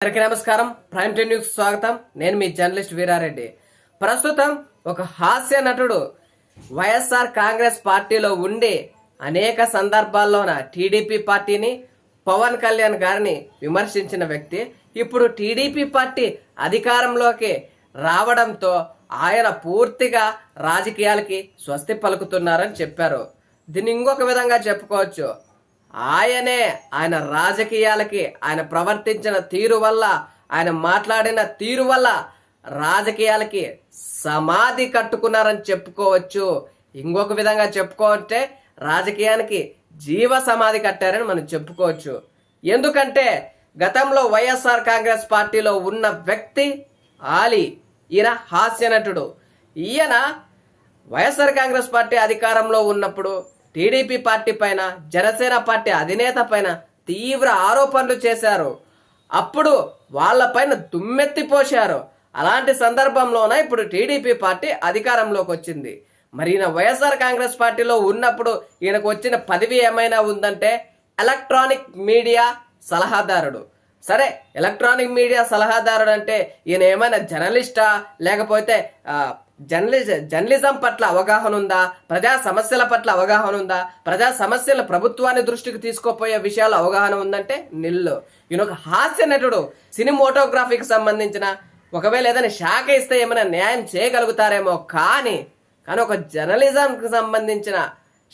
అందరికీ నమస్కారం. Prime time news స్వాగతం. నేను మీ జర్నలిస్ట్ వీరారెడ్డి. ప్రస్తుతం ఒక హాస్య నటుడు వైఎస్ఆర్ కాంగ్రెస్ పార్టీలో ఉండి అనేక సందర్భాల్లోన టీడీపీ పార్టీని పవన్ కళ్యాణ్ గారిని విమర్శించిన వ్యక్తి. ఇప్పుడు టీడీపీ పార్టీ అధికారంలోకి రావడంతో ఆయన పూర్తిగా రాజకీయాలకి స్వస్తి పలుకుతున్నారని చెప్పారు. దీన్ని ఇంకొక విధంగా చెప్పుకోవచ్చు. ఆయనే ఆయన రాజకీయాలకి ఆయన ప్రవర్తించిన తీరు వల్ల ఆయన మాట్లాడిన తీరు వల్ల రాజకీయాలకి సమాధి కట్టుకున్నారని చెప్పుకోవచ్చు. ఇంకొక విధంగా చెప్పుకోవచ్చే రాజకీయానికి జీవ సమాధి కట్టారని మనం చెప్పుకోవచ్చు. ఎందుకంటే గతంలో వైఎస్ఆర్ కాంగ్రెస్ పార్టీలో ఉన్న వ్యక్తి ఆలీ ఈయన హాస్య నటుడు ఈయన వైఎస్ఆర్ కాంగ్రెస్ పార్టీ అధికారంలో ఉన్నప్పుడు టీడీపీ పార్టీ పైన జనసేన పార్టీ అధినేత పైన తీవ్ర ఆరోపణలు చేశారు. అప్పుడు వాళ్ళపైన దుమ్మెత్తి పోశారు. అలాంటి సందర్భంలోనే ఇప్పుడు టీడీపీ పార్టీ అధికారంలోకి వచ్చింది. మరి ఈయన వైఎస్ఆర్ కాంగ్రెస్ పార్టీలో ఉన్నప్పుడు ఈయనకు వచ్చిన పదవి ఏమైనా ఉందంటే ఎలక్ట్రానిక్ మీడియా సలహాదారుడు. సరే ఎలక్ట్రానిక్ మీడియా సలహాదారుడు అంటే ఈయన ఏమైనా జర్నలిస్టా? లేకపోతే జర్నలిజ జర్నలిజం పట్ల అవగాహన ఉందా? ప్రజా సమస్యల పట్ల అవగాహన ఉందా? ప్రజా సమస్యల ప్రభుత్వాన్ని దృష్టికి తీసుకోపోయే విషయాలు అవగాహన ఉందంటే నిల్లు. ఈయన ఒక హాస్య నటుడు. సినిమోటోగ్రఫీకి సంబంధించిన ఒకవేళ ఏదైనా శాఖ ఇస్తే ఏమైనా న్యాయం చేయగలుగుతారేమో కానీ కానీ ఒక జర్నలిజంకి సంబంధించిన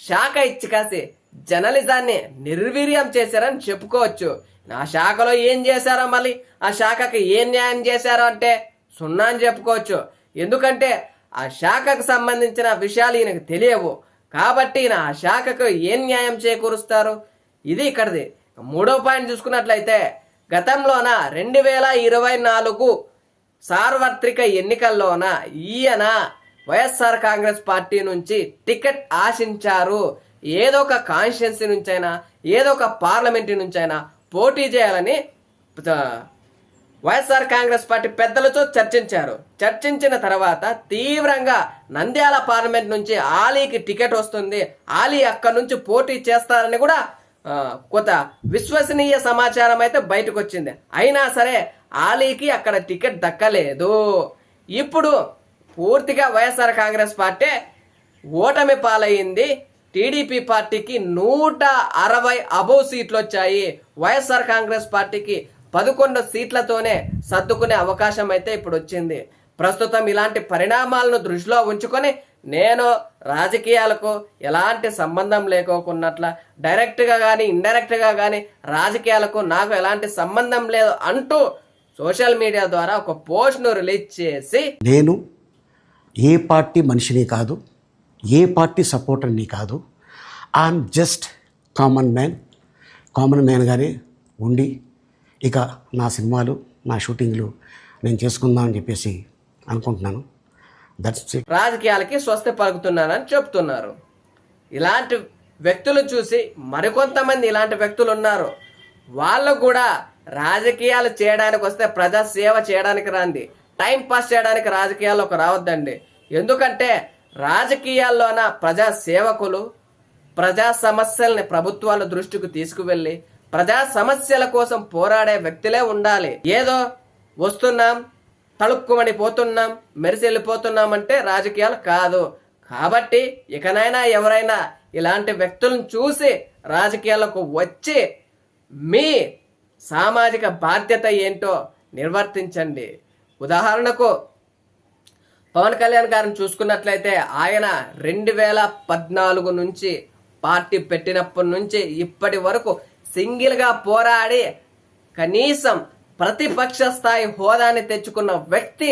శాఖ ఇచ్చి కాసి జర్నలిజాన్ని నిర్వీర్యం చేశారని చెప్పుకోవచ్చు. ఆ శాఖలో ఏం చేశారో మళ్ళీ? ఆ శాఖకి ఏం న్యాయం చేశారో అంటే సున్నా అని చెప్పుకోవచ్చు. ఎందుకంటే ఆ శాఖకు సంబంధించిన విషయాలు ఈయనకు తెలియవు. కాబట్టి ఈయన ఆ శాఖకు ఏం న్యాయం చేకూరుస్తారు? ఇది ఇక్కడిది. మూడో పాయింట్ చూసుకున్నట్లయితే గతంలోన రెండు వేల ఇరవై నాలుగు సార్వత్రిక ఎన్నికల్లోన ఈయన వైఎస్ఆర్ కాంగ్రెస్ పార్టీ నుంచి టికెట్ ఆశించారు. ఏదో ఒక కాన్స్టిట్యున్సీ నుంచైనా ఏదో ఒక పార్లమెంటు నుంచైనా పోటీ చేయాలని వైఎస్ఆర్ కాంగ్రెస్ పార్టీ పెద్దలతో చర్చించారు. చర్చించిన తర్వాత తీవ్రంగా నంద్యాల పార్లమెంట్ నుంచి ఆలీకి టికెట్ వస్తుంది. ఆలీ అక్కడి నుంచి పోటీ చేస్తారని కూడా కొత్త కొంత విశ్వసనీయ సమాచారం అయితే బయటకు వచ్చింది అయినా సరే ఆలీకి అక్కడ టికెట్ దక్కలేదు. ఇప్పుడు పూర్తిగా వైఎస్ఆర్ కాంగ్రెస్ పార్టీ ఓటమి పాలయ్యింది టీడీపీ పార్టీకి నూట అరవై అబోవ్ సీట్లు వచ్చాయి వైఎస్ఆర్ కాంగ్రెస్ పార్టీకి పదకొండు సీట్లతోనే సర్దుకునే అవకాశం అయితే ఇప్పుడు వచ్చింది ప్రస్తుతం ఇలాంటి పరిణామాలను దృష్టిలో ఉంచుకొని నేను రాజకీయాలకు ఎలాంటి సంబంధం లేకోకున్నట్ల డైరెక్ట్గా కానీ ఇండైరెక్ట్గా కానీ రాజకీయాలకు నాకు ఎలాంటి సంబంధం లేదు అంటూ సోషల్ మీడియా ద్వారా ఒక పోస్ట్ను రిలీజ్ చేసి నేను ఏ పార్టీ మనిషిని కాదు ఏ పార్టీ సపోర్టర్ని కాదు I'm just common man. Common మ్యాన్గానే ఉండి ఇక నా సినిమాలు నా షూటింగ్లు నేను చేసుకుందామని చెప్పేసి అనుకుంటున్నాను. దట్స్ రాజకీయాలకి స్వస్థ పలుకుతున్నారని చెప్తున్నారు. ఇలాంటి వ్యక్తులు చూసి మరికొంతమంది ఇలాంటి వ్యక్తులు ఉన్నారు. వాళ్ళు కూడా రాజకీయాలు చేయడానికి వస్తే ప్రజాసేవ చేయడానికి రాంది. టైం పాస్ చేయడానికి రాజకీయాల్లోకి రావద్దండి. ఎందుకంటే రాజకీయాల్లోన ప్రజా సేవకులు ప్రజా సమస్యల్ని ప్రభుత్వాల దృష్టికి తీసుకువెళ్ళి ప్రజా సమస్యల కోసం పోరాడే వ్యక్తులే ఉండాలి. ఏదో వస్తున్నాం తలుక్కుమని పోతున్నాం మెరిసి వెళ్ళిపోతున్నాం అంటే రాజకీయాలు కాదు. కాబట్టి ఇకనైనా ఎవరైనా ఇలాంటి వ్యక్తులను చూసి రాజకీయాలకు వచ్చి మీ సామాజిక బాధ్యత ఏంటో నిర్వర్తించండి. ఉదాహరణకు పవన్ కళ్యాణ్ గారిని చూసుకున్నట్లయితే ఆయన రెండు వేల పద్నాలుగు నుంచి పార్టీ పెట్టినప్పటి నుంచి ఇప్పటి వరకు సింగిల్గా పోరాడి కనీసం ప్రతిపక్ష స్థాయి హోదాని తెచ్చుకున్న వ్యక్తి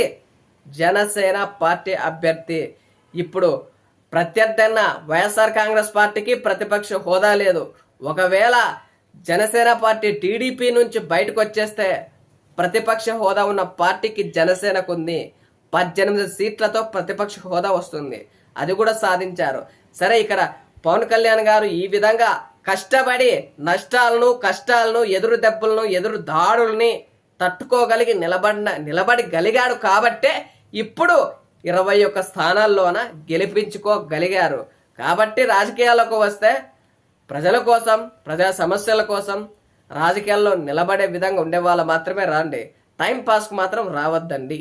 జనసేన పార్టీ అభ్యర్థి. ఇప్పుడు ప్రత్యర్థన వైఎస్ఆర్ కాంగ్రెస్ పార్టీకి ప్రతిపక్ష హోదా లేదు. ఒకవేళ జనసేన పార్టీ టీడీపీ నుంచి బయటకు వచ్చేస్తే ప్రతిపక్ష హోదా ఉన్న పార్టీకి జనసేనకు ఉంది పద్దెనిమిది సీట్లతో ప్రతిపక్ష హోదా వస్తుంది. అది కూడా సాధించారు. సరే ఇక్కడ పవన్ కళ్యాణ్ గారు ఈ విధంగా కష్టపడి నష్టాలను కష్టాలను ఎదురు దెబ్బలను ఎదురు దాడుల్ని తట్టుకోగలిగి నిలబడిన నిలబడి గలిగాడు కాబట్టే ఇప్పుడు ఇరవై ఒక్క స్థానాల్లోన గెలిపించుకోగలిగారు. కాబట్టి రాజకీయాలకు వస్తే ప్రజల కోసం ప్రజా సమస్యల కోసం రాజకీయాల్లో నిలబడే విధంగా ఉండే వాళ్ళు మాత్రమే రండి. టైం పాస్కి మాత్రం రావద్దండి.